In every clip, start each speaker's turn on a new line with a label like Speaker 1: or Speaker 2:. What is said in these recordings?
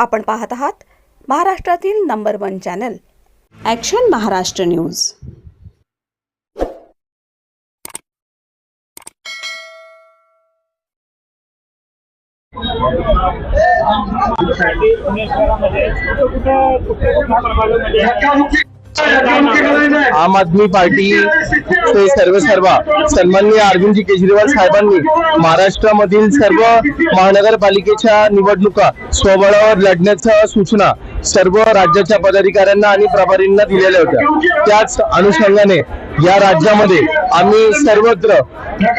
Speaker 1: आपण पाहत आहात महाराष्ट्रातील number one channel action Maharashtra news
Speaker 2: कुठं कुठं
Speaker 3: आम आदमी पार्टी ते सर्व सर्व सन्माननीय अरविंदजी केजरीवाल साहेबांनी महाराष्ट्रामधील सर्व महानगरपालिकेच्या निवडणुका स्वबळावर लढण्याच्या सूचना सर्व राज्याच्या पदाधिकाऱ्यांना आणि प्रभारींना दिलेल्या होत्या. त्याच अनुषंगाने या राज्यामध्ये आम्ही सर्वत्र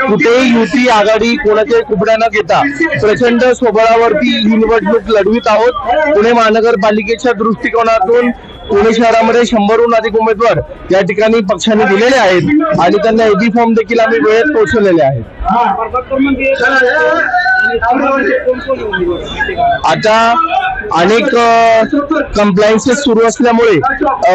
Speaker 3: कुठेही युती आघाडी कोणाचे कुपड्या न घेता प्रचंड स्वबळावरती ही निवडणूक लढवित आहोत. पुणे महानगरपालिकेच्या दृष्टिकोनातून पुणे शहरामध्ये शंभरहून अधिक उमेदवार या ठिकाणी पक्षाने दिलेले आहेत आणि त्यांना एबी फॉर्म देखील आम्ही वेळेत पोहोचवलेले आहेत. आता अनेक कंप्लायन्सेस सुरू असल्यामुळे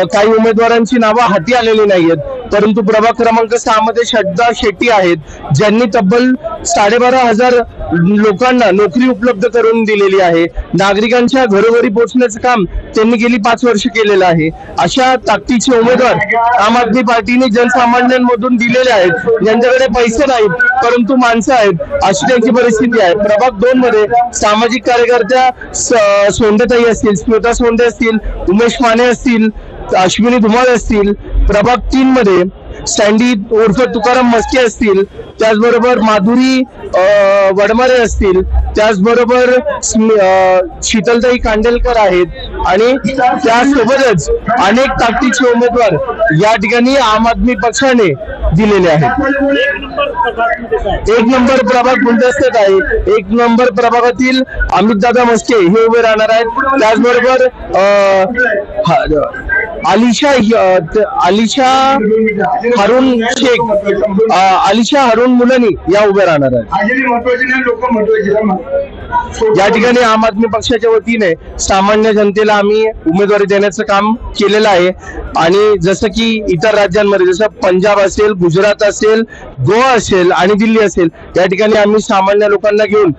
Speaker 3: काही उमेदवारांची नावं हाती आलेली नाहीयेत. परंतु प्रभाग क्रमांक सहा मध्ये श्रद्धा शेट्टी आहेत ज्यांनी तब्बल साडेबारा हजार लोकांना नोकरी उपलब्ध करून दिलेली आहे. नागरिकांच्या घरोघरी पोहोचण्याचं काम त्यांनी गेली पाच वर्ष केलेलं आहे. अशा ताकदीचे उमेदवार आम आदमी पार्टीने जनसामान्यांमधून दिलेले आहेत. ज्यांच्याकडे पैसे नाहीत परंतु माणसं आहेत अशी त्यांची परिस्थिती आहे. प्रभाग दोन मध्ये सामाजिक कार्यकर्त्या सोंडेताई असतील स्मिता सोंडे असतील उमेश माने असतील अश्विनी धुमाळ असतील प्रभाग तीन मध्ये स्टँडी उर्फ तुकाराम मस्के असतील त्याचबरोबर माधुरी वडमारे असतील त्याचबरोबर शीतलताई कांडेलकर आहेत आणि त्यासोबतच अनेक ताकदीचे उमेदवार या ठिकाणी आम आदमी पक्षाने दिलेले आहेत.
Speaker 2: एक नंबर
Speaker 3: प्रभाग गुलदस्त्यात आहे. एक नंबर प्रभागातील अमित दादा मस्के हे उभे राहणार आहेत. त्याचबरोबर आलिशा आलिशा हारून शेख आलिशा हारून मुलानी या उभ्या राहणार आहेत. या ठिकाणी आम आदमी पक्षाच्या वतीने सामान्य जनतेला आम्ही उमेदवारी देण्याचं काम केलेलं आहे. आणि जसं की इतर राज्यांमध्ये जसं पंजाब असेल गुजरात असेल गोवा असेल आणि दिल्ली असेल या ठिकाणी आम्ही सामान्य लोकांना घेऊन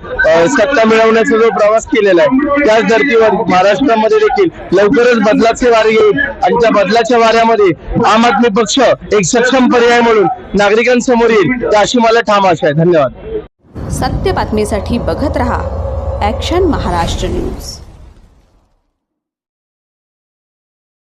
Speaker 3: सत्ता मिळवण्याचा जो प्रवास केलेला आहे त्याच धर्तीवर महाराष्ट्रामध्ये देखील लवकरच बदलाचे वारे येईल. आणि त्या बदलाच्या वाऱ्यामध्ये आम आदमी पक्ष एक सक्षम पर्याय म्हणून नागरिकांसमोर येईल अशी मला ठाम आशा आहे. धन्यवाद.
Speaker 1: सत्य बातमीसाठी बघत रहा ॲक्शन महाराष्ट्र न्यूज